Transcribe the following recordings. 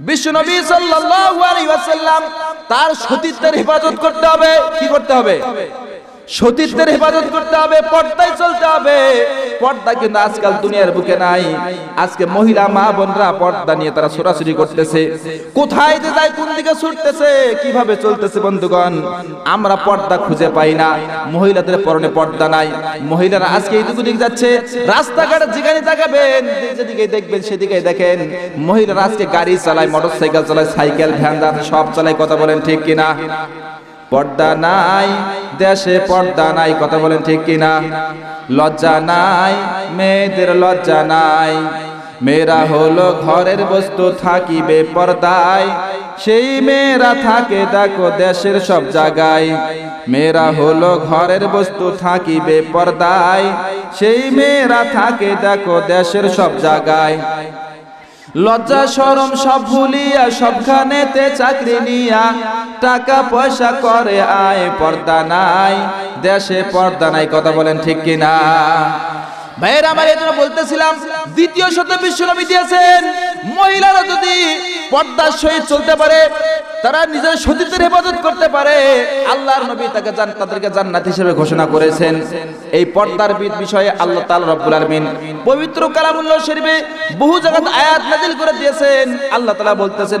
বিশ্বনবী সাল্লাল্লাহু আলাইহি ওয়াসাল্লাম তার সতীত্বের হেফাজত করতে হবে। কি করতে হবে? সতীত্বের হেফাজত করতে হবে, পর্দায় চলতে হবে। পর্দা কিন্তু আজকাল দুনিয়ার বুকে নাই। আজকে মহিলা মা বোনরা পর্দা নিয়ে তারা ছোটাছুটি করতেছে। কোথায় যে যায়, কোন দিকে ছুটতেছে, কীভাবে চলতেছে বন্ধুগণ? আমরা পর্দা খুঁজে পাই না। মহিলাদের পরনে পর্দা নাই। মহিলারা আজকে এইদিকে দিকে যাচ্ছে। রাস্তাঘাটে যেখানে তাকাবেন, যেদিকে দেখবেন সেদিকে দেখেন। মহিলারা আজকে গাড়ি চালায়, মোটরসাইকেল চালায়, সাইকেল, ভ্যান সব চালায়, কথা বলেন ঠিক কিনা? পর্দা নাই, দেশে পর্দা নাই, কথা বলেন ঠিক কিনা? লজ্জা নাই, মেয়েদের লজ্জা নাই। মেয়েরা হলো ঘরের বস্তু, থাকিবে পর্দায়। সেই মেয়েরা থাকে, দেখো দেশের সব জায়গায়। মেয়েরা হলো ঘরের বস্তু, থাকিবে পর্দায়। সেই মেয়েরা থাকে, দেখো দেশের সব জায়গায়। লজ্জা সরম সব ভুলিয়া সবখানে তে চাকরি নিয়া। টাকা পয়সা করে আয়, পর্দা নাই। দেশে পর্দা নাই, কথা বলেন ঠিক কিনা? দ্বিতীয় শত মহিলারা যদি সহিত চলতে পারে, তারা নিজের করতে পারে। নবী তাকে জান তাদেরকে হিসেবে ঘোষণা করেছেন। এই পর্দার বিদ বিষয়ে আল্লাহ রব্বুল আলামিন পবিত্র কালামুল্লাহ শরীফে বহু জায়গায় আয়াত নাযিল করে দিয়েছেন। আল্লাহ তাআলা বলতেছেন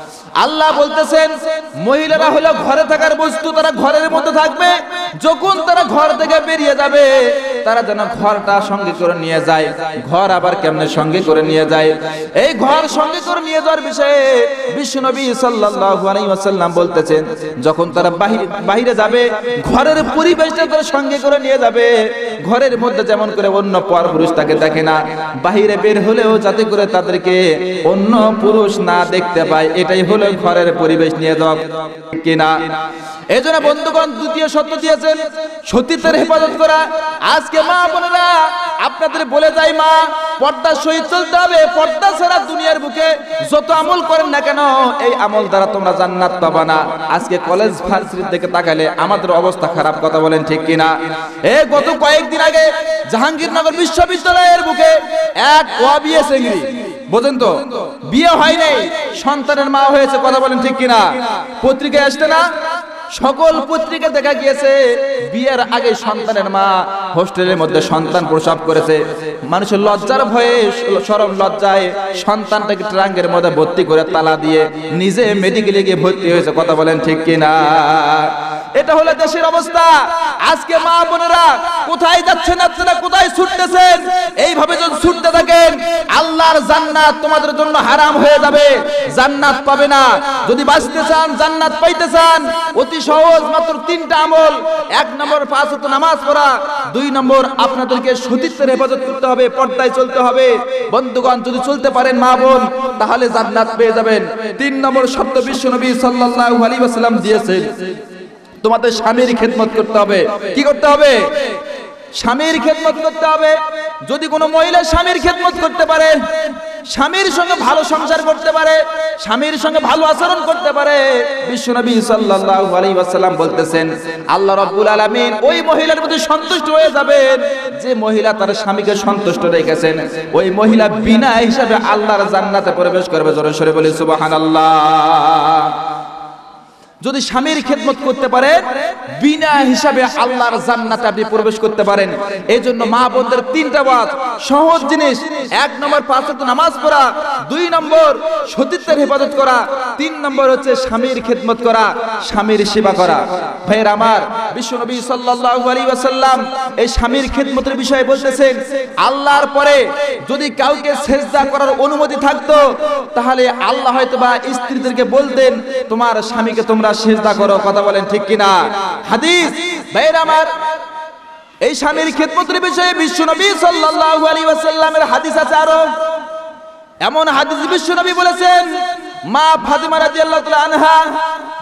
আল্লাহু বলতেছেন, মহিলারা হলো ঘরে থাকার বস্তু, তারা ঘরের মধ্যে থাকবে। যখন তারা ঘর থেকে বেরিয়ে যাবে, তারা যেন ঘরটা সঙ্গে করে নিয়ে যায়। ঘর আবার কেমনে সঙ্গে করে নিয়ে যায়? এই ঘর সঙ্গে করে নিয়ে যাওয়ার বিষয়ে বিশ্বনবী সাল্লাল্লাহু আলাইহি ওয়াসাল্লাম বলতেছেন, যখন তারা বাহিরে যাবে, ঘরের পরিবেশটা তারা সঙ্গে করে নিয়ে যাবে। ঘরের মধ্যে যেমন করে অন্য পর পুরুষ তাকে দেখে না, বাহিরে বের হলেও যাতে করে তাদেরকে অন্য পুরুষ না দেখতে পায়, এটাই হলো ঘরের পরিবেশ নিয়ে যাওয়া কিনা। এই জন্য বন্ধুগণ, দ্বিতীয় সত্য দিয়েছেন, সতীত্বের হেফাজত করা। আজকে মা বোনেরা, আপনাদের বলে যাই মা, পর্দার সহিত চলতে হবে, পর্দা ছাড়া দুনিয়ার বুকে যত আমল করেন না কেন, এই আমল দ্বারা তোমরা জান্নাত পাবা না। আজকে কলেজ ভার্সিটির দিকে তাকালে আমাদের অবস্থা খারাপ, কথা বলেন ঠিক কিনা? এ, গত কয়েকদিন আগে জাহাঙ্গীরনগর বিশ্ববিদ্যালয়ের বুকে এক ওয়াবিএস এঙ্গি বোঝেন তো? বিয়ে হয় নাই, সন্তানের মা হয়েছে, কথা বলেন ঠিক কিনা? পত্রিকায় আসতে না? সকল পত্রিকা দেখা গিয়েছে। বিয়ের আগে সন্তানের মা হোস্টেলের মধ্যে সন্তান প্রসব করেছে। মানুষের লজ্জার ভয়ে সরম লজ্জায় সন্তানটাকে ট্রাঙ্কের মধ্যে ভর্তি করে তালা দিয়ে নিজে মেডিকেলে গিয়ে ভর্তি হয়েছে। কথা বলেন ঠিক কিনা? এটা হলো দেশের অবস্থা। আজকে মা বোনেরা কোথায় যাচ্ছেন, আপনারা কোথায় ছুটতেছেন? এইভাবে যদি ছুটতে থাকেন, আল্লাহর জান্নাত তোমাদের জন্য হারাম হয়ে যাবে। জান্নাত পাবে না। যদি বাঁচতে চান, জান্নাত পাইতে চান, অতি সহজ, মাত্র তিনটা আমল। এক নম্বর পাঁচ হতো নামাজ পড়া, দুই নম্বর আপনাদেরকে সতীত্বের হেফাজত করতে হবে, পর্দায় চলতে হবে। বন্ধুগণ, যদি চলতে পারেন মা বোন, তাহলে জান্নাত পেয়ে যাবেন। তিন নম্বর সত্য বিশ্ব নবী আলাইহি ওয়াসাল্লাম দিয়েছেন। তোমাদের স্বামীর খেদমত করতে হবে। কি করতে হবে? স্বামীর খেদমত করতে হবে। যদি কোনো মহিলা স্বামীর খেদমত করতে পারে, স্বামীর সঙ্গে ভালো সংসার করতে পারে, স্বামীর সঙ্গে ভালো আচরণ করতে পারে, বিশ্বনবী সাল্লাল্লাহু আলাইহি ওয়াসাল্লাম বলতেছেন, আল্লাহ রাব্বুল আলামিন ওই মহিলার প্রতি সন্তুষ্ট হয়ে যাবেন যে মহিলা তার স্বামীকে সন্তুষ্ট রেখেছেন। ওই মহিলা বিনা হিসাবে আল্লাহর জান্নাতে প্রবেশ করবে। জোরে সরে বলি, সুবহানাল্লাহ। যদি স্বামীর খেদমত করতে পারেন বিনা হিসাবে আল্লাহর জান্নাতে আপনি প্রবেশ করতে পারেন। এই জন্য মা বোনদের তিনটা বাদ সহজ জিনিস। এক নম্বর পাঁচ নামাজ পড়া, দুই নম্বর সতীত্বের হেফাজত করা, তিন নম্বর হচ্ছে স্বামীর খেদমত করা, স্বামীর সেবা করা। ভাইয়ের আমার বিশ্বনবী সাল্লাল্লাহু আলাইহি ওয়াসাল্লাম এই স্বামীর খেদমতের বিষয়ে বলতেছেন, আল্লাহর পরে যদি কাউকে সেজদা করার অনুমতি থাকতো, তাহলে আল্লাহ হয়তো বা স্ত্রীদেরকে বলতেন, তোমার স্বামীকে তোমরা সেজদা করো। কথা বলেন ঠিক কিনা? হাদিস? ভাইয়ের আমার এই স্বামীর খেদমতের বিষয়ে বিশ্বনবী সাল্লাল্লাহু আলাইহি ওয়াসাল্লামের হাদিস আছে আরও। এমন হাদিস বিশ্বনবী বলেছেন, মা ফাতিমা রাদিয়াল্লাহু তাআলা আনহা,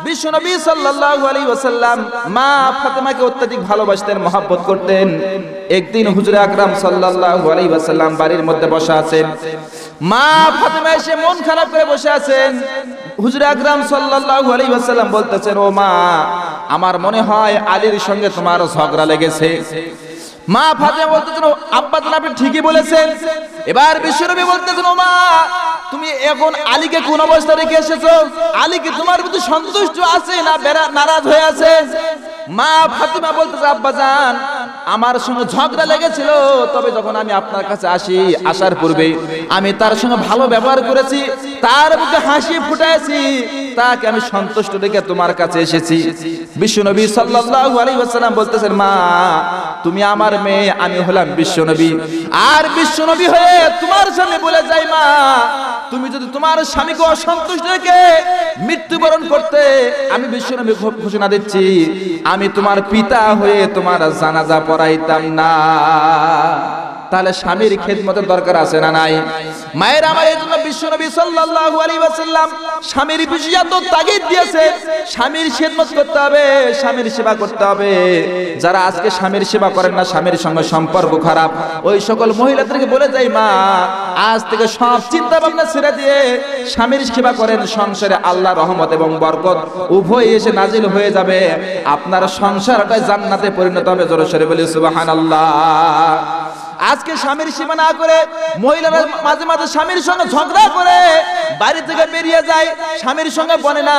বিশ্বনবী সাল্লাল্লাহু আলাইহি ওয়াসাল্লাম মা ফাতিমাকে অত্যাধিক ভালোবাসতেন, মহব্বত করতেন। একদিন হুজুরে আকরাম সাল্লাল্লাহু আলাইহি ওয়াসাল্লাম বাড়ির মধ্যে বসে আছেন। মা ফাতিমা এসে মন খারাপ করে বসে আছেন। হুজুর বলতেছেন ও মা আমার মনে হয় আলীর সঙ্গে তোমার ঝগড়া লেগেছে। মা ফাতেমা বলতেছেন "ও আব্বা জান আপনি ঠিকই বলেছেন। এবার বিশ্বনবী বলতেছেন, ও মা, তুমি এখন আলীকে কোন অবস্থা রেখে এসেছ? আলী কি তোমার প্রতি সন্তুষ্ট আছে না বেড়া- নারাজ হয়ে আছে? মা ফাতিমা বলতেছে, আব্বা জান, আমার সঙ্গে ঝগড়া লেগেছিল, তবে যখন আমি আপনার কাছে আসি, আসার পূর্বে আমি তার সঙ্গে ভালো ব্যবহার করেছি, তার মুখে হাসি ফুটাইছি। তাকে আমি সন্তুষ্ট রেখে তোমার কাছে এসেছি। বিশ্বনবী সাল্লাল্লাহু আলাইহি ওয়াসাল্লাম বলতেছেন, মা, তুমি আমার মেয়ে, আমি হলাম বিশ্বনবী আর বিশ্বনবী হয়ে তোমার সামনে বলে যাই মা, তুমি যদি তোমার স্বামীকে অসন্তুষ্ট রেখে মৃত্যুবরণ করতে আমি বিশ্বনবী ঘোষণা দিচ্ছি, আমি তোমার পিতা হয়ে তোমার জানাজা পড়াইতাম না। তাহলে স্বামীর খেদমতের দরকার আছে না নাই? মায়ের আমার এই জন্য বিশ্বনবী সাল্লাল্লাহু আলাইহি ওয়াসাল্লাম স্বামীর বিষয়ে এত তাগিদ দিয়েছে, স্বামীর খেদমত করতে হবে, স্বামীর সেবা করতে হবে। যারা আজকে স্বামীর সেবা করেন না, স্বামীর সঙ্গে সম্পর্ক খারাপ, ওই সকল মহিলাদেরকে বলে যাই, মা, আজ থেকে সব চিন্তা ভাবনা ছেড়ে দিয়ে স্বামীর সেবা করেন, সংসারে আল্লাহ রহমত এবং বরকত উভয় এসে নাজিল হয়ে যাবে। আপনার সংসারটাই জান্নাতে পরিণত হবে জোরে সরে বলি, সুবহানাল্লাহ। আজকে স্বামীর সীমা না করে মহিলারা মাঝে মাঝে স্বামীর সঙ্গে ঝগড়া করে বাড়ি থেকে বেরিয়ে যায়, স্বামীর সঙ্গে বলে না,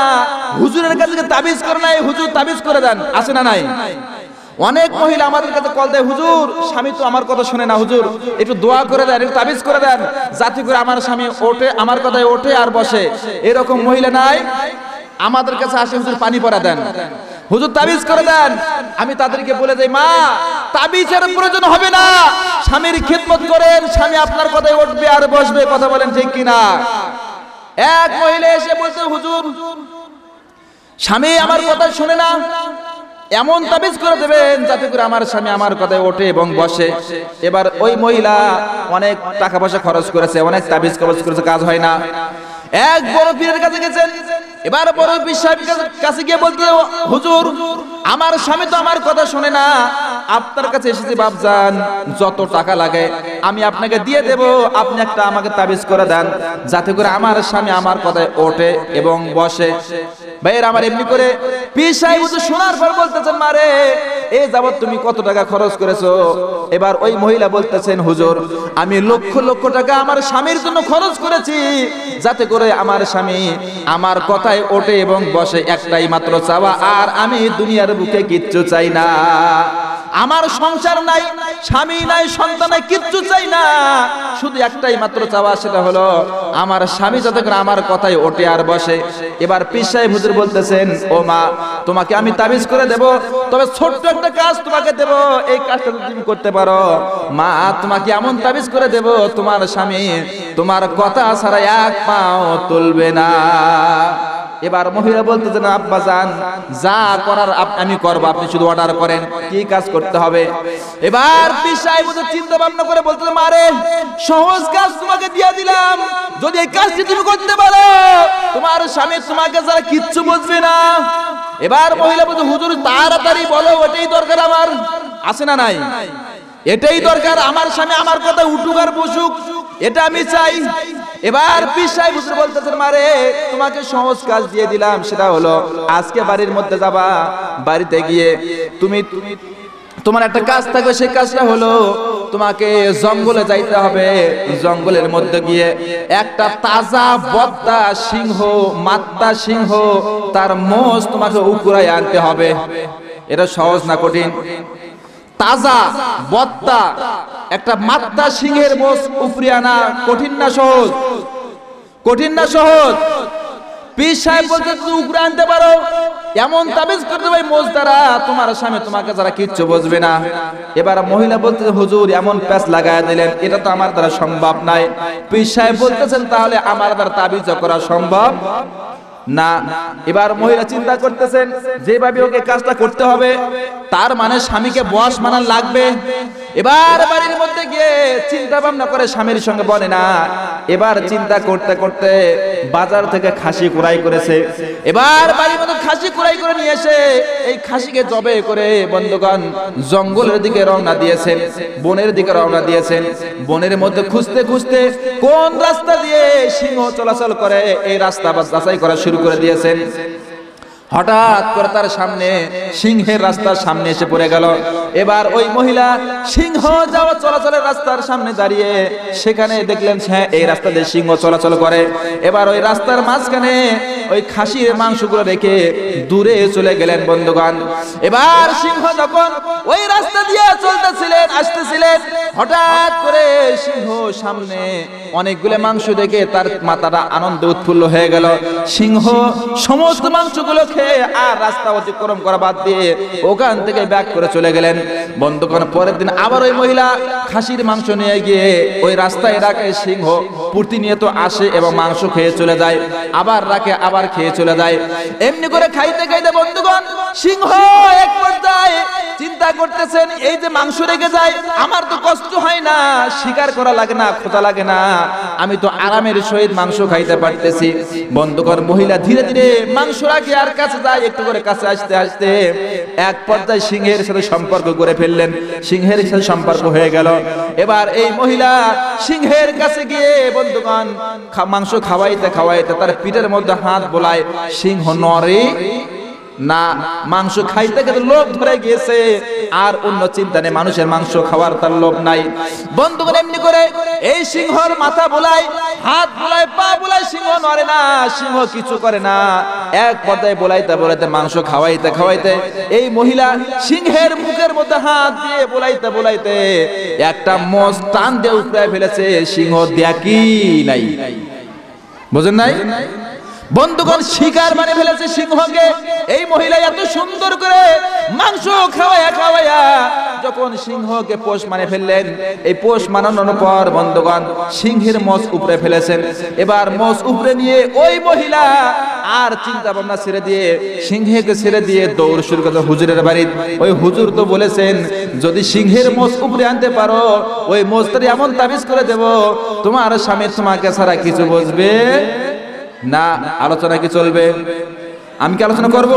হুজুরের কাছে তাবিজ করে নাই? হুজুর তাবিজ করে দেন। আছে না নাই? অনেক মহিলা আমাদের কাছে কল দেয়, হুজুর, স্বামী তো আমার কথা শুনে না, হুজুর, একটু দোয়া করে দেন, একটু তাবিজ করে দেন, যাতে করে আমার স্বামী ওঠে, আমার কথায় ওঠে আর বসে। এরকম মহিলা নাই। আমাদের কাছে আসে, হুজুর, পানি পরা দেন। হুজুর তাবিজ করে দেন। আমি তাদেরকে বলে যাই মা, তাবিজের প্রয়োজন হবে না। স্বামীর খিদমত করেন, স্বামী আপনার কথায় উঠবে আর বসবে। কথা বলেন ঠিক কিনা? এক মহিলা এসে বলছে, হুজুর, স্বামী আমার কথা শুনে না। এমন তাবিজ করে দেবেন যাতে করে আমার স্বামী আমার কথায় ওঠে এবং বসে। এবার ওই মহিলা অনেক টাকা পয়সা খরচ করেছে, অনেক তাবিজ খরচ করেছে, কাজ হয় না। এক বড় পীরের কাছে গেছেন। এবার বড় পীর কাছে গিয়ে বলতে হুজুর আমার স্বামী তো আমার কথা শুনে না। আপনার কাছে এসেছি, বাপজান, যত টাকা লাগে, আমি আপনাকে দিয়ে দেব, আপনি একটা আমাকে তাবিজ করে দেন, যাতে করে আমার স্বামী আমার কথায় ওঠে এবং বসে। ভাইয়ের, আমার এমনি করে সাহেব হুজুর শোনার পর বলতেছেন মারে এই যাবত তুমি কত টাকা খরচ করেছ? এবার ওই মহিলা বলতেছেন, হুজুর, আমি লক্ষ লক্ষ টাকা আমার স্বামীর জন্য খরচ করেছি, যাতে করে আমার স্বামী আমার কথায় ওঠে এবং বসে। একটাই মাত্র চাওয়া, আর আমি দুনিয়ার বুকে কিচ্ছু চাই না। আমার সংসার নাই, স্বামী নাই, সন্তান নাই, কিচ্ছু চাই না। শুধু একটাই মাত্র চাওয়া, সেটা হলো আমার স্বামী যাতে করে আমার কথায় ওঠে আর বসে। এবার সাহেব হুজুর বলতেছেন, ও মা, তোমাকে আমি তাবিজ করে দেব, তবে ছোট্ট একটা কাজ তোমাকে দেব, এই কাজটা তুমি করতে পারো। মা, তোমাকে এমন তাবিজ করে দেব, তোমার স্বামী তোমার কথা ছাড়া এক পাও তুলবে না। এবার মহিলা বলতেছেন আব্বা, যান। যা করার আমি করব, আপনি শুধু অর্ডার করেন। কি কাজ করতে হবে? এবার পিসাই বুঝে চিন্তা ভাবনা করে বলতে মারে সহজ কাজ তোমাকে দিয়ে দিলাম। যদি এই কাজটি তুমি করতে পারো, তোমার স্বামী তোমাকে ছাড়া কিচ্ছু বুঝবে না। এবার মহিলা বলছে হুজুর, তাড়াতাড়ি বলো, ওটাই দরকার আমার। আছে না নাই? এটাই দরকার, আমার স্বামী আমার কথা উঠুক আর বসুক। এটা আমি চাই। এবার সাহেব হুজুর বলতেছেন, মারে, তোমাকে সহজ কাজ দিয়ে দিলাম, সেটা হলো আজকে বাড়ির মধ্যে যাবা, বাড়িতে গিয়ে তুমি, তোমার একটা কাজ থাকবে, সেই কাজটা হলো তোমাকে জঙ্গলে যাইতে হবে। জঙ্গলের মধ্যে গিয়ে একটা তাজা বদ্দা সিংহ, মাত্তা সিংহ, তার মোষ তোমাকে উকুরাই আনতে হবে। এটা সহজ না কঠিন? তাজা, বত্তা, একটা মাত্রা সিংহের মোষ উপরে আনা কঠিন না সহজ। কঠিন না সহজ। বলতে তুমি উপরে আনতে পারো। এমন তাবিজ মোজ দ্বারা তোমার তোমাকে যারা কিচ্ছু বুঝবে না। এবার মহিলা বলতে হুজুর, এমন দিলেন, এটা তো আমার দ্বারা সম্ভব নাই। বলতেছেন, তাহলে আমার দ্বারা তাবিজ করা সম্ভব? না, এবার মহিলা চিন্তা করতেছেন, যেভাবে ওকে কাজটা করতে হবে, তার মানে স্বামীকে বয়স মানান লাগবে। এবার বাড়ির মধ্যে গিয়ে চিন্তা ভাবনা করে স্বামীর সঙ্গে বলে, না, এবার চিন্তা করতে করতে বাজার থেকে খাসি কুড়াই করেছে। এবার বাড়ির মধ্যে খাসি কুড়াই করে নিয়ে এসে এই খাসিকে জবে করে বন্ধুগণ জঙ্গলের দিকে রওনা দিয়েছেন, বনের দিকে রওনা দিয়েছেন। বনের মধ্যে খুঁজতে খুঁজতে কোন রাস্তা দিয়ে সিংহ চলাচল করে, এই রাস্তা যাচাই করা শুরু করে দিয়েছেন। হঠাৎ করে তার সামনে সিংহের রাস্তার সামনে এসে পড়ে গেল। এবার ওই মহিলা সিংহ যাওয়া চলাচলের রাস্তার সামনে দাঁড়িয়ে সেখানে দেখলেন হ্যাঁ এই রাস্তা দিয়ে সিংহ চলাচল করে। এবার ওই রাস্তার মাঝখানে ওই খাসির মাংসগুলো রেখে দূরে চলে গেলেন বন্ধুগণ। এবার সিংহ যখন ওই রাস্তা দিয়ে চলতেছিলেন, আসতেছিলেন, হঠাৎ করে সিংহ সামনে অনেকগুলো মাংস দেখে তার মাথাটা আনন্দ উৎফুল্ল হয়ে গেল। সিংহ সমস্ত মাংসগুলো খেয়ে আর রাস্তা অতিক্রম করা বাদ দিয়ে ওখান থেকে ব্যাক করে চলে গেলেন। বন্ধুগণ, পরের দিন আবার ওই মহিলা খাসির মাংস নিয়ে গিয়ে ওই রাস্তায় রাখে সিংহ প্রতিনিয়ত আসে এবং মাংস খেয়ে চলে যায়, আবার রাখে, আবার খেয়ে চলে যায়। এমনি করে খাইতে খাইতে বন্ধুগণ, সিংহ এক পর্যায়ে চিন্তা করতেছেন, এই যে মাংস রেখে যায়, আমার তো কষ্ট হয় না, শিকার করা লাগে না খোঁজা লাগে না, আমি তো আরামের সহিত মাংস খাইতে পারতেছি। বন্ধুকর মহিলা ধীরে ধীরে মাংস রাখে আর কাছে যায়, একটু করে কাছে আসতে আসতে এক পর্যায়ে সিংহের সাথে সম্পর্ক করে ফেললেন। সিংহের সাথে সম্পর্ক হয়ে গেল। এবার এই মহিলা সিংহের কাছে গিয়ে বন্ধুগণ মাংস খাওয়াইতে খাওয়াইতে তার পিঠের মধ্যে হাত বোলায়। সিংহ নরে না, মাংস খাইতে গেলে লোভ ধরে গিয়েছে। আর অন্য চিন্তা নেই, মানুষের মাংস খাওয়ার তার লোভ নাই। বন্ধুগণ, এমনি করে এই সিংহর মাথা বোলায় হাত বোলায় পা বোলায় সিংহ নড়ে না, সিংহ কিছু করে না। এক পর্যায়ে বোলাইতে বোলাইতে মাংস খাওয়াইতে খাওয়াইতে এই মহিলা সিংহের মুখের মধ্যে হাত দিয়ে বোলাইতে বোলাইতে একটা মোষ টান দিয়ে উপরে ফেলেছে। সিংহ দেখি নাই। বুঝেন নাই? বন্ধুগণ, শিকার মানে ফেলেছে সিংহকে এই মহিলা এত সুন্দর করে মাংস খাওয়ায়া খাওয়ায়া যখন সিংহকে পোষ মানে ফেললেন, এই পোষ মানানোর পর বন্ধুগণ, সিংহের মোষ উপরে ফেলেছেন। এবার মোষ উপরে নিয়ে ওই মহিলা আর চিন্তা ভাবনা ছেড়ে দিয়ে, সিংহকে ছেড়ে দিয়ে দৌড় শুরু করতে হুজুরের বাড়ি। ওই হুজুর তো বলেছেন, যদি সিংহের মোষ উপরে আনতে পারো, ওই মোষটারি এমন তাবিজ করে দেব, তোমার স্বামী তোমাকে ছাড়া কিছু বুঝবে? না, আলোচনা কি চলবে? আমি কি আলোচনা করব?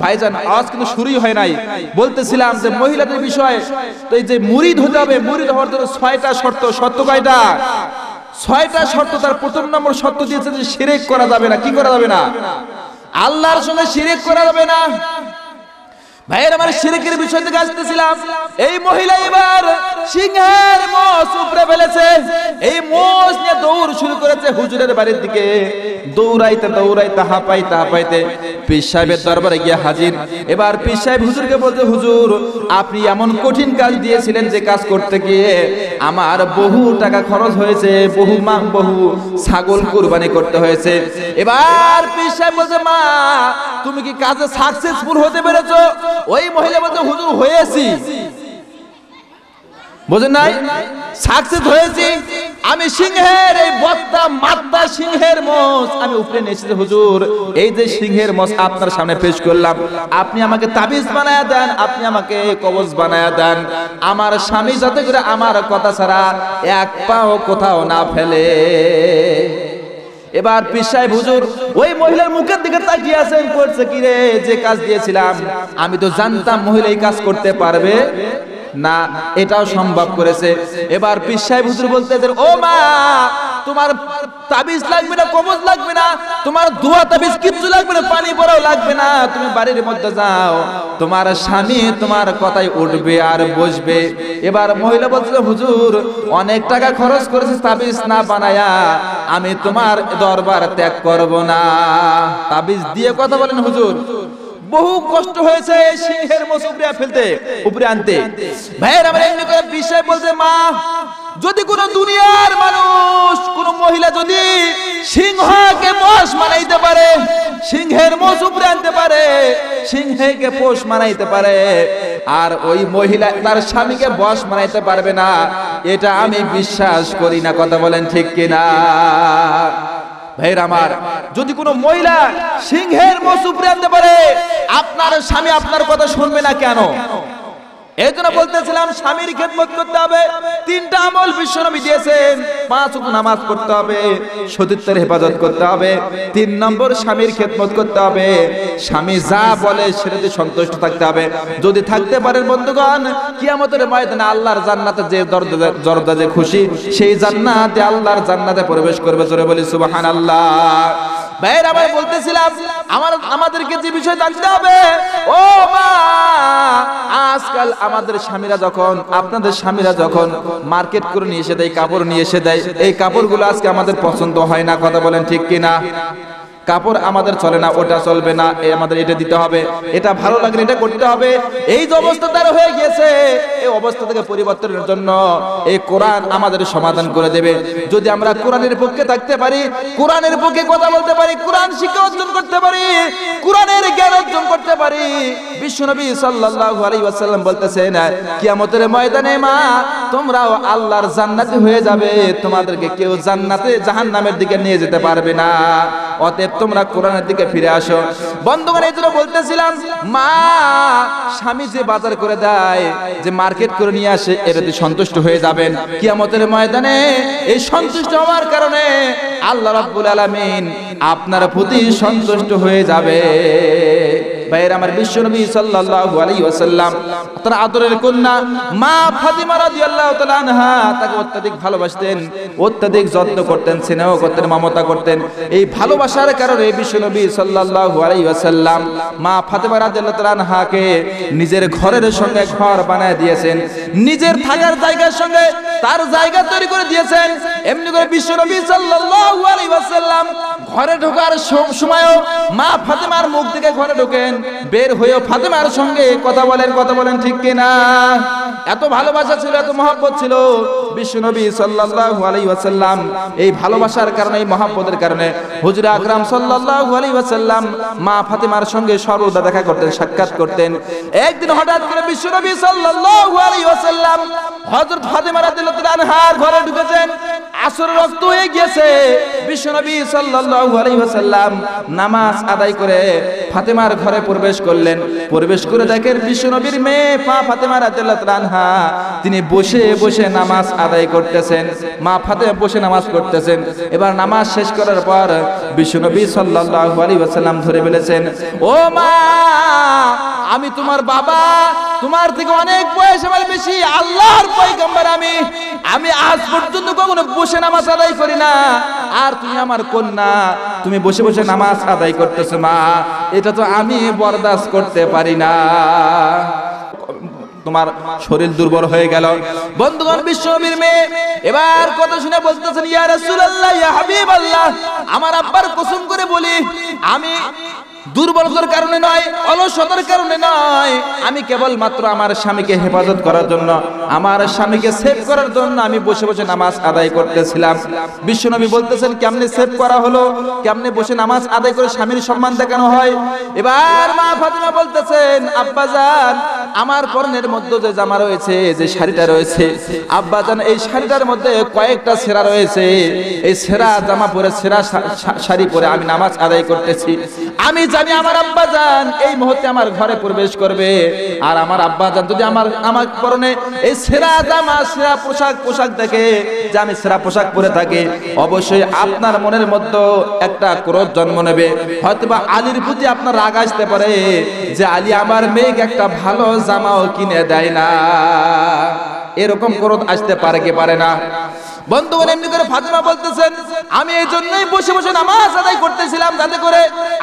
ভাইজান আজ কিন্তু শুরুই হয় নাই। বলতেছিলাম যে মহিলাদের বিষয়ে, তো এই যে মুরিদ হতে হবে, মুরিদ হওয়ার জন্য ছয়টা শর্ত শর্ত কয়টা? ছয়টা শর্ত, তার প্রথম নম্বর শর্ত দিয়েছে যে শিরেক করা যাবে না। কি করা যাবে না? আল্লাহর সঙ্গে শিরেক করা যাবে না। ভাইয়ের আমার শিরকের বিষয় থেকে আসতেছিলাম। এই মহিলা এবার সিংহের মোষ উপরে ফেলেছে। এই মোষ নিয়ে দৌড় শুরু করেছে হুজুরের বাড়ির দিকে। দৌড়াইতে দৌড়াইতে, হাঁপাইতে হাঁপাইতে পীর সাহেবের দরবারে গিয়ে হাজির। এবার পীর সাহেব হুজুরকে বলতে হুজুর, আপনি এমন কঠিন কাজ দিয়েছিলেন যে কাজ করতে গিয়ে আমার বহু টাকা খরচ হয়েছে, বহু মা, বহু ছাগল কুরবানি করতে হয়েছে। এবার পীর সাহেব বলছে, মা, তুমি কি কাজে সাকসেসফুল হতে পেরেছ? ওই মহিলা বলতে হুজুর, হয়েছি। বোঝেন নাই সাকসেস হয়েছি। আমি সিংহের এই বত্তা মাত্তা সিংহের মোষ। আমি উপরে নিয়েছি হুজুর। এই যে সিংহের মোষ আপনার সামনে পেশ করলাম। আপনি আমাকে তাবিজ বানায়া দেন, আপনি আমাকে কবজ বানায়া দেন। আমার স্বামী যাতে করে আমার কথা ছাড়া এক পাও কোথাও না ফেলে। এবার পিসাই হুজুর, ওই মহিলার মুখের দিকে তাকিয়ে আছেন করছে কি রে? যে কাজ দিয়েছিলাম, আমি তো জানতাম মহিলা এই কাজ করতে পারবে। না, এটাও সম্ভব করেছে। এবার পিসাই হুজুর বলতে ও মা, তোমার তাবিজ লাগবে না, কবজ লাগবে না, তোমার দোয়া তাবিজ কিচ্ছু লাগবে না, পানি পড়াও লাগবে না, তুমি বাড়ির মধ্যে যাও, তোমার স্বামী তোমার কথাই উঠবে আর বসবে। এবার মহিলা বলছিল, হুজুর, অনেক টাকা খরচ করেছে তাবিজ না বানায়া, আমি তোমার দরবার ত্যাগ করব না। তাবিজ দিয়ে কথা বলেন হুজুর। বহু কষ্ট হয়েছে সিংহের মোষ উপরে ফেলতে, উপরে আনতে। ভাইয়ের, আমার এমনি করে বিষয় বলছে, মা, যদি কোন দুনিয়ার মানুষ, কোন মহিলা যদি সিংহকে বস মানাইতে পারে, সিংহের মোষ উপরে আনতে পারে, সিংহকে পোষ মানাইতে পারে, আর ওই মহিলা তার স্বামীকে বস মানাইতে পারবে না, এটা আমি বিশ্বাস করি না। কথা বলেন ঠিক কিনা? ভাইর আমার, যদি কোনো মহিলা সিংহের মোষ আনতে পারে, আপনার স্বামী আপনার কথা শুনবে না কেন? এই বলতেছিলাম, স্বামীর খেদমত করতে হবে। তিনটা আমল বিশ্বনবী দিয়েছেন, পাঁচ নামাজ পড়তে হবে, সতীত্বের হেফাজত করতে হবে, তিন নম্বর স্বামীর খেদমত করতে হবে। স্বামী যা বলে সেটাতে সন্তুষ্ট থাকতে হবে। যদি থাকতে পারেন বন্ধুগণ, কিয়ামতের ময়দানে আল্লাহর জান্নাতে যে দরজা যে খুশি, সেই জান্নাতে আল্লাহর জান্নাতে প্রবেশ করবে, জোরে বলি সুবহানাল্লাহ। ভাইয়ের আবার বলতেছিলাম, আমার, আমাদেরকে যে বিষয় জানতে হবে, ও মা, আজকাল আমাদের স্বামীরা যখন, আপনাদের স্বামীরা যখন মার্কেট করে নিয়ে এসে দেয়, কাপড় নিয়ে এসে দেয়, এই কাপড়গুলো আজকে আমাদের পছন্দ হয় না, কথা বলেন ঠিক কিনা? কাপড় আমাদের চলে না, ওটা চলবে না, এ আমাদের এটা দিতে হবে, এটা ভালো লাগে এটা করতে হবে। এই যে অবস্থা তার হয়ে গিয়েছে এই অবস্থা থেকে পরিবর্তনের জন্য এই কোরআন আমাদের সমাধান করে দেবে। যদি আমরা কোরআনের পক্ষে থাকতে পারি, কোরআনের পক্ষে কথা বলতে পারি, কোরআন শিক্ষা অর্জন করতে পারি, কোরআনের জ্ঞান অর্জন করতে পারি বিশ্বনবী সাল্লাল্লাহু আলাইহি ওয়াসাল্লাম বলতেছেন, কিয়ামতের ময়দানে মা, তোমরাও আল্লাহর জান্নাতি হয়ে যাবে, তোমাদেরকে কেউ জান্নাতে জাহান্নামের দিকে নিয়ে যেতে পারবে না। অতএব তোমরা কোরআনের দিকে ফিরে আসো। বন্ধুগণ, এই জন্য বলতেছিলাম, মা, স্বামী যে বাজার করে দেয়, যে মার্কেট করে নিয়ে আসে এটাতে সন্তুষ্ট হয়ে যাবেন, কিয়ামতের ময়দানে এই সন্তুষ্ট হওয়ার কারণে আল্লাহ রাব্বুল আলামিন আপনার প্রতি সন্তুষ্ট হয়ে যাবে। ভাইয়ের আমার বিশ্বনবী সাল্লাল্লাহু আলাইহি ওয়াসাল্লাম তার আদরের কন্যা মা ফাতিমা রাদিয়াল্লাহু তাআলা আনহা, তাকে অত্যাধিক ভালোবাসতেন, অত্যাধিক যত্ন করতেন, স্নেহ করতেন, মমতা করতেন। এই ভালোবাসার কারণে বিশ্বনবী সাল্লাল্লাহু আলাইহি ওয়াসাল্লাম মা ফাতিমা রাদিয়াল্লাহু তাআলা আনহাকে নিজের ঘরের সঙ্গে ঘর বানায় দিয়েছেন। নিজের থাকার জায়গার সঙ্গে তার জায়গা তৈরি করে দিয়েছেন। এমনি করে বিশ্বনবী সাল্লাল্লাহু আলাইহি ওয়াসাল্লাম ঘরে ঢোকার সম- সময়ও মা ফাতেমার মুখ থেকে ঘরে ঢোকেন। বের হয়েও ফাতেমার সঙ্গে কথা বলেন কথা বলেন ঠিক কিনা? এত ভালোবাসা ছিল, এত মহব্বত ছিল। বিশ্বনবী সাল্লাল্লাহু আলাইহি ওয়াসাল্লাম এই ভালোবাসার কারণে, এই মহব্বতের কারণে হুজুর আকরাম সাল্লাল্লাহু আলাইহি ওয়াসাল্লাম মা ফাতেমার সঙ্গে সর্বদা দেখা করতেন, সাক্ষাৎ করতেন। একদিন হঠাৎ করে বিশ্বনবী সাল্লাল্লাহু আলাইহি ওয়াসাল্লাম হযরত ফাতেমা রাদিয়াল্লাহু আনহার ঘরে ঢুকেছেন। আসর রক্ত হয়ে গিয়েছে। বিশ্বনবী সাল্লাল্লাহু নামাজ আদায় করে ফাতেমার ঘরে প্রবেশ করলেন। প্রবেশ করে দেখেন বিশ্বনবীর মেয়ে পা ফাতেমা রাদিয়াল্লাহু তাআলা তিনি বসে বসে নামাজ আদায় করতেছেন। মা ফাতেমা বসে নামাজ করতেছেন এবার নামাজ শেষ করার পর বিশ্বনবী সাল্লাল্লাহু আলাইহি ওয়াসাল্লাম ধরে ফেলেছেন ও মা আমি তোমার বাবা, তোমার থেকে অনেক বয়স আমার বেশি, আল্লাহর পয়গম্বর আমি। আমি আজ পর্যন্ত কখনো বসে নামাজ আদায় করি না। আর তুমি আমার কন্যা, তুমি বসে বসে নামাজ আদায় করতেছো, মা। এটা তো আমি বরদাস্ত করতে পারি না। তোমার শরীর দুর্বল হয়ে গেল। বন্ধুগণ, বিশ্বনবীর মেয়ে, এবার কথা শুনে বলতেছেন, ইয়া রাসূলুল্লাহ, ইয়া হাবিবাল্লাহ। আমার আব্বার কসম করে বলি, আমি দুর্বলতার কারণে নয়, অলসতার কারণে নয়। আমি কেবল মাত্র আমার স্বামীকে হেফাজত করার জন্য, আমার স্বামীকে সেভ করার জন্য আমি বসে বসে নামাজ আদায় করতেছিলাম। বিশ্বনবী বলতেছেন, কেমনে সেভ করা হলো? কেমনে বসে নামাজ আদায় করে স্বামীর সম্মান দেখানো হয়? এবার মা ফাতিমা বলতেছেন আব্বাজান আমার পরনের মধ্যে যে জামা রয়েছে, যে শাড়িটা রয়েছে আব্বাজান এই শাড়িটার মধ্যে কয়েকটা সেরা রয়েছে। এই সেরা জামা পরে, সেরা শাড়ি পরে আমি নামাজ আদায় করতেছি। আমি জানি আমার আব্বা আব্বাজান এই মুহূর্তে আমার ঘরে প্রবেশ করবে। আর আমার আব্বা আব্বাজান যদি আমার আমার পরনে এই সেরা জামা, সেরা পোশাক পোশাক দেখে, যে আমি সেরা পোশাক পরে থাকি, অবশ্যই আপনার মনের মধ্যে একটা ক্রোধ জন্ম নেবে। হয়তোবা আলীর প্রতি আপনার রাগ আসতে পারে, যে আলী আমার মেয়েকে একটা ভালো জামাও কিনে দেয় না। এরকম ক্রোধ আসতে পারে কি পারে না? বন্ধুগণ, এমনি করে ফাতেমা বলতেছেন, আমি এই জন্যই বসে বসে নামাজ আদায় করতেছিলাম যাতে করে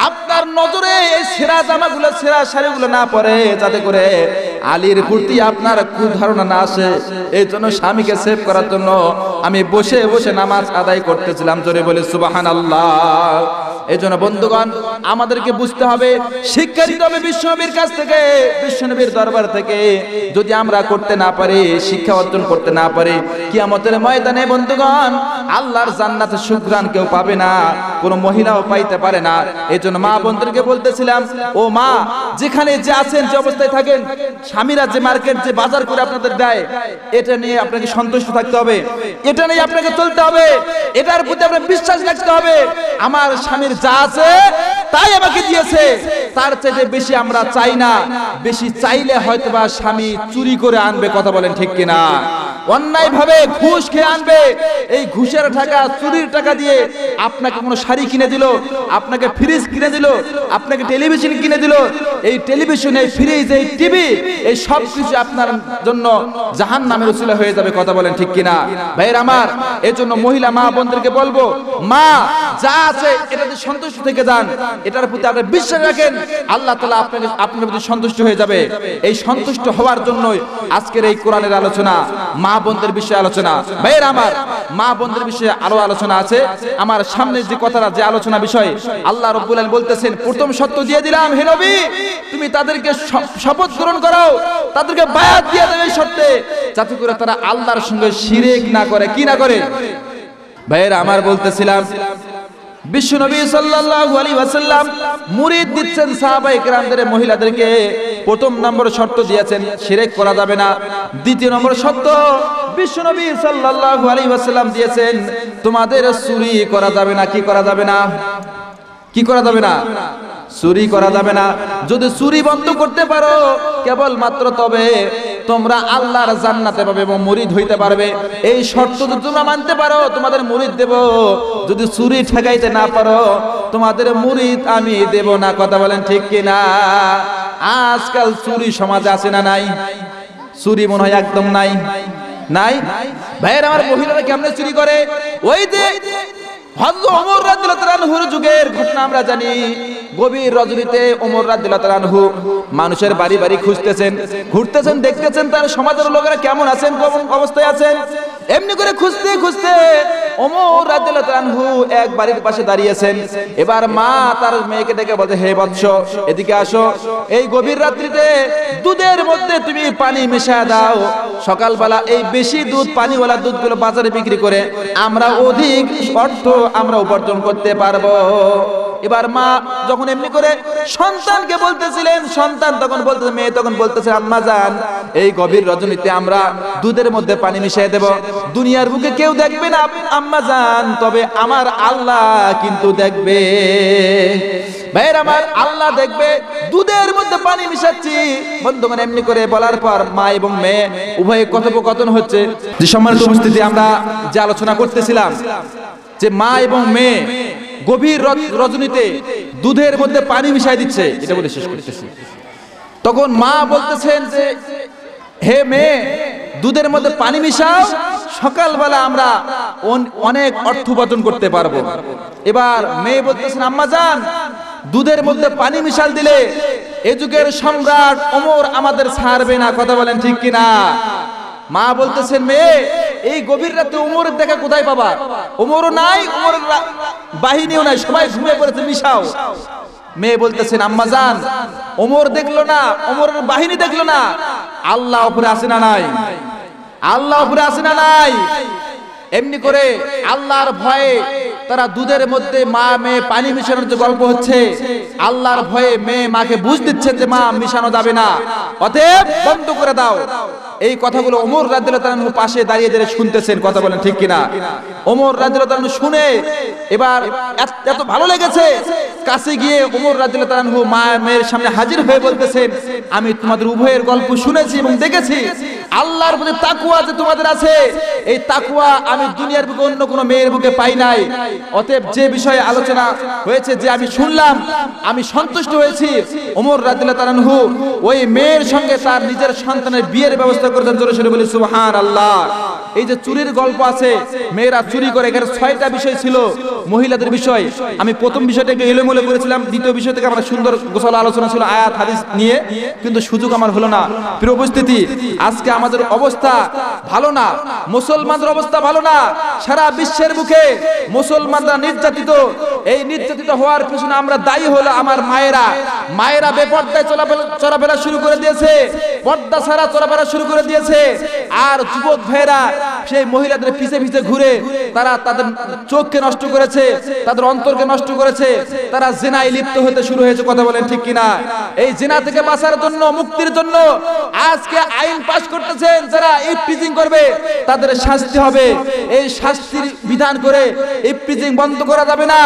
আপনার নজরে এই সেরা জামাগুলো, সেরা শাড়িগুলো না পড়ে, যাতে করে আলীর প্রতি আপনার কুধারণা না আসে। এই জন্য স্বামীকে সেভ করার জন্য আমি বসে বসে নামাজ আদায় করতেছিলাম। জোরে বলে সুবাহান আল্লাহ এই জন্য বন্ধুগণ, আমাদেরকে বুঝতে হবে শিক্ষা দিতে হবে বিশ্বনবীর কাছ থেকে, বিশ্বনবীর দরবার থেকে। যদি আমরা করতে না পারি, শিক্ষা অর্জন করতে না পারি, কিয়ামতের ময়দানে বন্ধুগণ, আল্লাহর জান্নাতে সুগ্রাণ কেউ পাবে না, কোনো মহিলাও পাইতে পারে না। এই জন্য মা বন্ধুদেরকে বলতেছিলাম, ও মা, যেখানে যে আছেন, যে অবস্থায় থাকেন, স্বামীরা যে মার্কেট, যে বাজার করে আপনাদের দেয়, এটা নিয়ে আপনাকে সন্তুষ্ট থাকতে হবে। এটা নিয়ে আপনাকে চলতে হবে। এটার প্রতি আপনার বিশ্বাস রাখতে হবে। আমার স্বামীর যা আছে, তাই আমাকে দিয়েছে। তার চাইতে বেশি আমরা চাই না। বেশি চাইলে হয়তোবা স্বামী চুরি করে আনবে, কথা বলেন ঠিক কিনা? অন্যায় ভাবে ঘুষ খেয়ে আনবে। এই ঘুষের টাকা, চুরির টাকা দিয়ে আপনাকে কোনো শাড়ি কিনে দিল, আপনাকে ফ্রিজ কিনে দিল, আপনাকে টেলিভিশন কিনে দিল। এই টেলিভিশন এই ফ্রিজ এই টিভি এই সব কিছু আপনার জন্য জাহান নামের উচিলা হয়ে যাবে, কথা বলেন ঠিক কিনা? ভাইয়ের আমার এই জন্য মহিলা মা বোনদেরকে বলব, মা, যা আছে এটাতে সন্তুষ্ট থেকে যান, এটার প্রতি আপনি বিশ্বাস রাখেন, আল্লাহ তালা আপনাকে, আপনার প্রতি সন্তুষ্ট হয়ে যাবে। এই সন্তুষ্ট হওয়ার জন্যই আজকের এই কোরআনের আলোচনা, মা বোনদের বিষয়ে আলোচনা। ভাইয়ের আমার, মা বোনদের বিষয়ে আরও আলোচনা আছে। আমার সামনে যে কথাটা, যে আলোচনা বিষয়, আল্লাহ রব্বুল বলতেছেন, প্রথম সত্য দিয়ে দিলাম, হে নবী, তুমি তাদেরকে শপথ গ্রহণ করাও তাদেরকে বায়াত দিয়ে দেবে সত্যে যাতে করে তারা আল্লাহর সঙ্গে শিরেক না করে। কি না করে? ভাইয়েরা আমার বলতেছিলাম বিশ্ব নবী সাল্লাল্লাহু আলাইহি ওয়াসাল্লাম মুরিদ দিচ্ছেন সাহাবায়ে কেরামদের মহিলাদেরকে। প্রথম নম্বর শর্ত দিয়েছেন, শিরক করা যাবে না। দ্বিতীয় নম্বর শর্ত, বিশ্ব নবী সাল্লাল্লাহু আলাইহি ওয়াসাল্লাম দিয়েছেন, তোমাদের চুরি করা যাবে না, কি করা যাবে না? কি করা যাবে না? চুরি করা যাবে না। যদি চুরি বন্ধ করতে পারো কেবল মাত্র তবে তোমরা আল্লাহর জান্নাতে পাবে এবং মুরিদ হইতে পারবে। এই শর্ত যদি তোমরা মানতে পারো, তোমাদের মুরিদ দেব। যদি চুরি ঠেকাইতে না পারো, তোমাদের মুরিদ আমি দেব না। কথা বলেন ঠিক কিনা? আজকাল চুরি সমাজে আছে না নাই? চুরি মনে হয় একদম নাই। নাই? ভাইয়ের, আমার মহিলারা কেমনে চুরি করে? ওই যে যুগের ঘটনা আমরা জানি। গভীর রজনীতে মানুষের বাড়ি বাড়ি খুঁজতেছেন, ঘুরতেছেন, দেখতেছেন তার সমাজের লোকেরা কেমন আছেন কেমন অবস্থায় আছেন। এমনি করে খুঁজতে খুঁজতে ওমর তাআলা এক বাড়ির পাশে দাঁড়িয়েছেন। এবার মা তার মেয়েকে ডেকে বলতে হে বৎস এদিকে আসো। এই গভীর রাত্রিতে দুধের মধ্যে তুমি পানি মিশিয়ে দাও। সকালবেলা এই বেশি দুধ, পানিওয়ালা দুধগুলো বাজারে বিক্রি করে আমরা অধিক অর্থ আমরা উপার্জন করতে পারব। এবার মা যখন এমনি করে সন্তানকে বলতেছিলেন, সন্তান তখন বলতেছে, মেয়ে তখন বলতেছে, আম্মা জান এই গভীর রজনীতে আমরা দুধের মধ্যে পানি মিশিয়ে দেব। দুনিয়ার বুকে কেউ দেখবে না, আম্মা জান তবে আমার আল্লাহ কিন্তু দেখবে। ভাইয়ের আমার আল্লাহ দেখবে, দুধের মধ্যে পানি মিশাচ্ছি। বন্ধুগণ, এমনি করে বলার পর মা এবং মেয়ে উভয়ে কথোপকথন হচ্ছে। যে সম্মানিত উপস্থিতি আমরা যে আলোচনা করতেছিলাম, যে মা এবং মেয়ে গভীর রজনীতে দুধের মধ্যে পানি মিশাই দিচ্ছে। এটা বলে শেষ করতেছি। তখন মা বলতেছেন যে, হে মেয়ে, দুধের মধ্যে পানি মিশাও, সকালবেলা আমরা অন- অনেক অর্থ উপার্জন করতে পারব। এবার মেয়ে বলতেছেন, আম্মা যান দুধের মধ্যে পানি মিশাল দিলে এ যুগের সম্রাট অমর আমাদের ছাড়বে না। কথা বলেন ঠিক কিনা? মা বলতেছেন, মেয়ে, এই গভীর রাতে ওমরের দেখা কোথায় পাবা? ওমরও নাই, ওমরের রা- বাহিনীও নাই, সবাই ঘুমিয়ে পড়েছে, মিশাও। মেয়ে বলতেছেন আম্মাজান ওমর দেখল না, ওমরের বাহিনী দেখল না। আল্লাহ উপরে আসে না নাই? আল্লাহ উপরে আসে না নাই? এমনি করে আল্লাহর ভয়ে তারা দুধের মধ্যে মা মেয়ে পানি মিশানোর যে গল্প হচ্ছে, আল্লাহর ভয়ে মেয়ে মাকে বুঝ দিচ্ছেন যে মা মিশানো যাবে না। অতএব বন্ধ করে দাও। এই কথাগুলো ওমর তাআলা পাশে দাঁড়িয়ে দাঁড়িয়ে শুনতেছেন, কথা বলেন ঠিক কিনা? ওমর তাআলা শুনে, এবার এত- ভালো লেগেছে। কাছে গিয়ে ওমর তাআলা মা মেয়ের সামনে হাজির হয়ে বলতেছেন, আমি তোমাদের উভয়ের গল্প শুনেছি এবং দেখেছি। আল্লাহর প্রতি তাকুয়া যে তোমাদের আছে, এই তাকুয়া আমি দুনিয়ার বুকে অন্য কোনো মেয়ের বুকে পাই নাই। অতএব যে বিষয়ে আলোচনা হয়েছে, যে আমি শুনলাম, আমি সন্তুষ্ট হয়েছি, ওমর রাদিয়াল্লাহু তাআলা ওই মেয়ের সঙ্গে তার নিজের সন্তানের বিয়ের ব্যবস্থা করেছেন জোরে সোরে বলি, সুবহানাল্লাহ। এই যে চুরির গল্প আছে, মেয়েরা চুরি করে, এখানে ছয়টা বিষয় ছিল, মহিলাদের বিষয়। আমি প্রথম বিষয়টা একটু এলোমেলো করেছিলাম, দ্বিতীয় বিষয় থেকে আমার সুন্দর গোছালো আলোচনা ছিল আয়াত, হাদিস নিয়ে, কিন্তু সুযোগ আমার হলো না। প্রিয় উপস্থিতি, আজকে আমাদের অবস্থা ভালো না, মুসলমানদের অবস্থা ভালো না, সারা বিশ্বের বুকে মুসলমানরা নির্যাতিত। এই নির্যাতিত হওয়ার পিছনে আমরা দায়ী হলো আমার মায়েরা। মায়েরা বেপর্দায় চলাফেরা শুরু করে দিয়েছে, পর্দা ছাড়া চলাফেরা শুরু করে দিয়েছে। আর যুবক ভাইরা সেই মহিলাদের পিছে পিছে ঘুরে তারা তাদের চোখকে নষ্ট করেছে, তাদের অন্তরকে নষ্ট করেছে, তারা জেনায় লিপ্ত হতে শুরু হয়েছে, কথা বলেন ঠিক কিনা? এই জেনা থেকে বাঁচার জন্য, মুক্তির জন্য আজকে আইন পাশ করতেছেন, যারা ইফটিজিং করবে, তাদের শাস্তি হবে। এই শাস্তির বিধান করে ইফটিজিং বন্ধ করা যাবে না।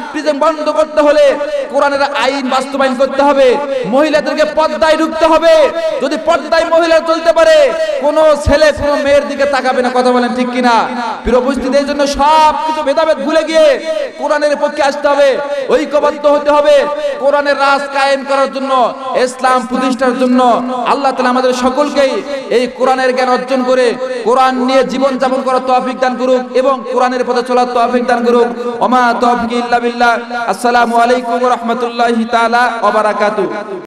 ইফটিজিং বন্ধ করতে হলে কোরআনের আইন বাস্তবায়ন করতে হবে। মহিলাদেরকে পর্দায় ঢুকতে হবে। যদি পর্দায় মহিলা চলতে পারে, কোন ছেলে, কোন মেয়ের দিকে না, কথা বলেন ঠিক কিনা? প্রিয় উপস্থিত এই জন্য ভেদাভেদ ভুলে গিয়ে কোরআনের পক্ষে আসতে হবে, ঐক্যবদ্ধ হতে হবে, কোরআনের রাজ কায়েম করার জন্য, ইসলাম প্রতিষ্ঠার জন্য। আল্লাহ তাআলা আমাদের সকলকেই এই কোরআনের জ্ঞান অর্জন করে কোরআন নিয়ে জীবন যাপন করার তৌফিক দান করুক এবং কোরআনের পথে চলার তৌফিক দান করুক। ওমা তৌফিক বিল্লাহ। আসসালামু আলাইকুম ওয়া রাহমাতুল্লাহি তাআলা